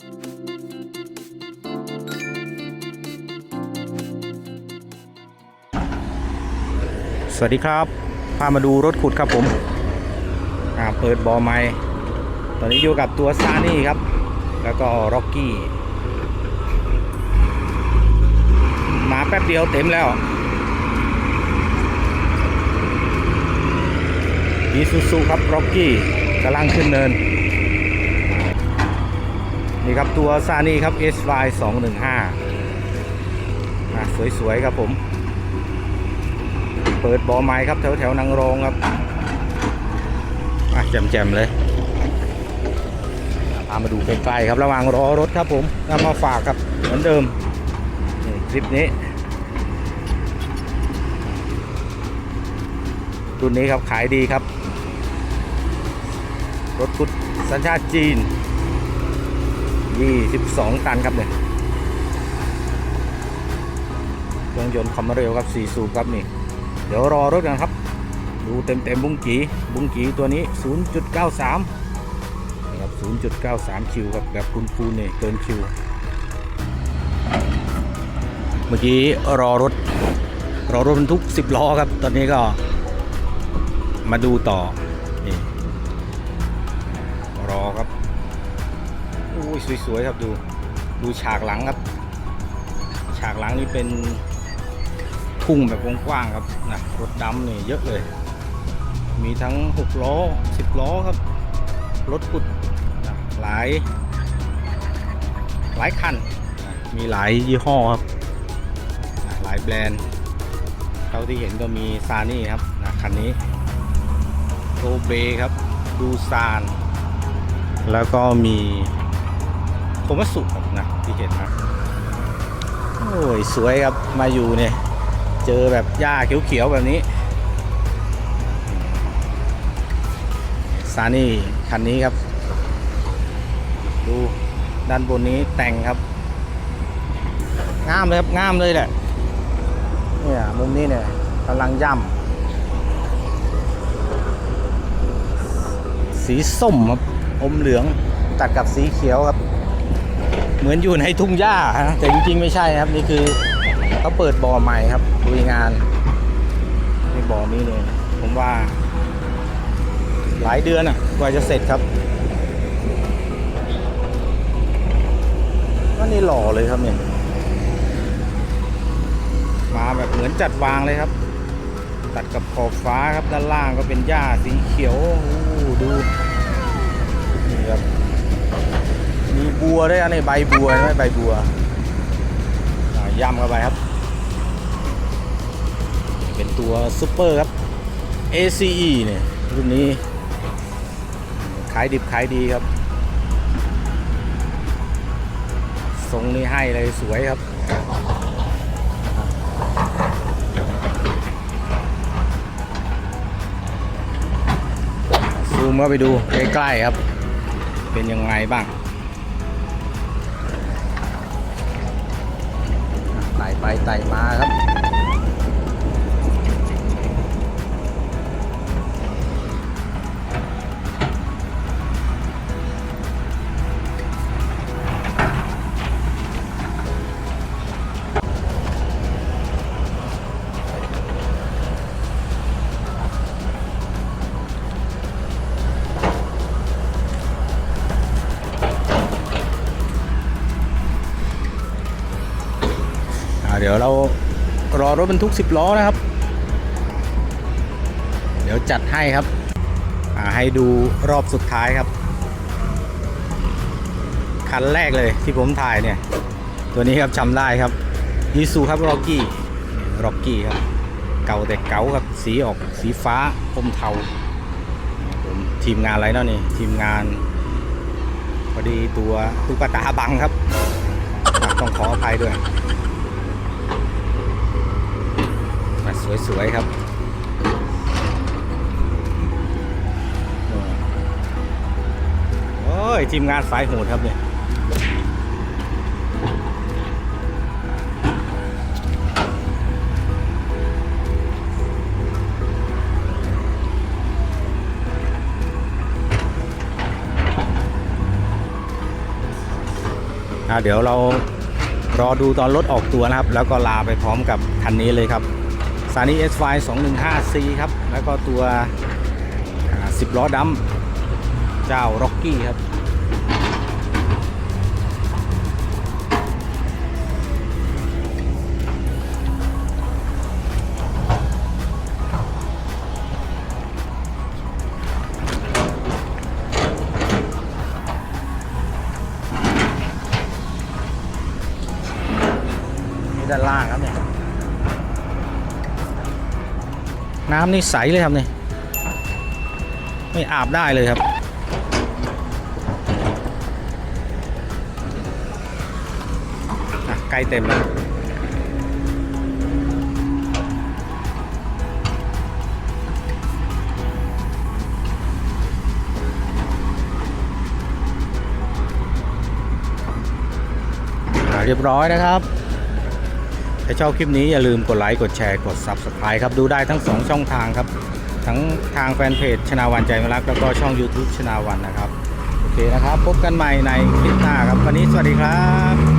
สวัสดีครับ พามาดูรถขุดครับผม อ่า เปิดบอไม้ ตอนนี้อยู่กับตัวซานี่ครับ แล้วก็ร็อกกี้ มาแป๊บเดียวเต็มแล้วอีซูซูครับร็อกกี้กำลังขึ้นเนิน นี่ครับตัวซานี่ครับ SY 215อะสวยๆครับผม เปิดบอไม้ครับแถวๆนางรองครับอะแจ่มๆเลยพามาดูใกล้ๆครับระหว่างรอรถครับผมนำมาฝากครับเหมือนเดิมนี่คลิปนี้รุ่นนี้ครับขายดีครับ รถพุดสัญชาติจีน 22ตันครับเนี่ยเครื่องยนต์ความเร็วครับ4สูบครับนี่ เดี๋ยวรอรถกันครับ ดูเต็มเต็มๆบุ้งกีบุ้งกีตัวนี้0.93นี่ครับ0.93คิวครับแบบคูณคูณๆนี่เกินคิว เมื่อกี้รอรถ รอรถบรรทุก10ล้อครับ ตอนนี้ก็มาดูต่อนี่รอครับ อุ้ยสวยๆครับดู ดูฉากหลังครับ ฉากหลังนี่เป็นทุ่งแบบกว้างๆครับนะรถดำนี่เยอะเลย มีทั้ง6ล้อ10ล้อครับ รถขุดนะหลาย หลายคันนะมีหลายยี่ห้อครับนะหลายแบรนด์เท่าที่เห็นก็มีซานี่ครับนะคันนี้โตเบครับ ดูซาน แล้วก็มี โคมัตสุครับนะที่เห็นนะโอ้ยสวยครับมาอยู่เนี่ย เจอแบบหญ้าเขียวๆแบบนี้ซานี่คันนี้ครับ ดูด้านบนนี้แต่งครับงามเลยครับงามเลยแหละเนี่ยมุมนี้เนี่ยกำลังย่ำสีส้มครับอมเหลืองตัดกับสีเขียวครับ เหมือนอยู่ในทุ่งหญ้าฮะแต่จริงๆไม่ใช่นะครับนี่คือเขาเปิดบ่อใหม่ครับลุยงานในบ่อนี้เลย ผมว่า หลายเดือนอะกว่าจะเสร็จครับก็นี่หล่อเลยครับเนี่ยมาแบบเหมือนจัดวางเลยครับ ตัดกับขอบฟ้าครับด้านล่างก็เป็นหญ้าสีเขียวดู วด้วยนนี้ใบบัวใช่ไหมใบบัวย่ำเข้าไปครับ เป็นตัวซูเปอร์ครับ ACE เนี่ยรุ่นนี้ขายดิบขายดีครับ ทรงนี้ให้เลยสวยครับซูมเข้าไปดูใกล้ๆครับ เป็นยังไงบ้าง ไปไต่มาครับ เดี๋ยวเรารอรถบรรทุก 10 ล้อนะครับ เดี๋ยวจัดให้ครับ ให้ดูรอบสุดท้ายครับ คันแรกเลยที่ผมถ่ายเนี่ย ตัวนี้ครับจำได้ครับยีซูครับร็อกกี้ร็อกกี้ครับ เก่าแต่เก่าครับ สีออกสีฟ้าอมเทาผมทีมงานอะไรเนาะนี่ทีมงานพอดีตัวตุ๊กตาบังครับ ต้องขออภัยด้วย มา สวย ๆ ครับ โอ้ย ทีมงานสายโหดครับเนี่ยเดี๋ยวเรารอดูตอนรถออกตัวนะครับ แล้วก็ลาไปพร้อมกับคันนี้เลยครับ ซานี่ S5 215C ครับ แล้วก็ตัว 10 ล้อดำเจ้า Rocky ครับนี่ด้านล่างครับเนี่ย น้ำนี่ใสเลยครับเนี่ยไม่อาบได้เลยครับ ใกล้เต็มแล้วเรียบร้อยนะครับ ถ้าชอบคลิปนี้อย่าลืมกดไลค์กดแชร์กด Subscribe ครับ ดูได้ทั้ง 2 ช่องทางครับ ทั้งทางแฟนเพจชนาวันใจมรัก แล้วก็ช่อง YouTube ชนาวันนะครับ โอเคนะครับ พบกันใหม่ในคลิปหน้าครับ วันนี้สวัสดีครับ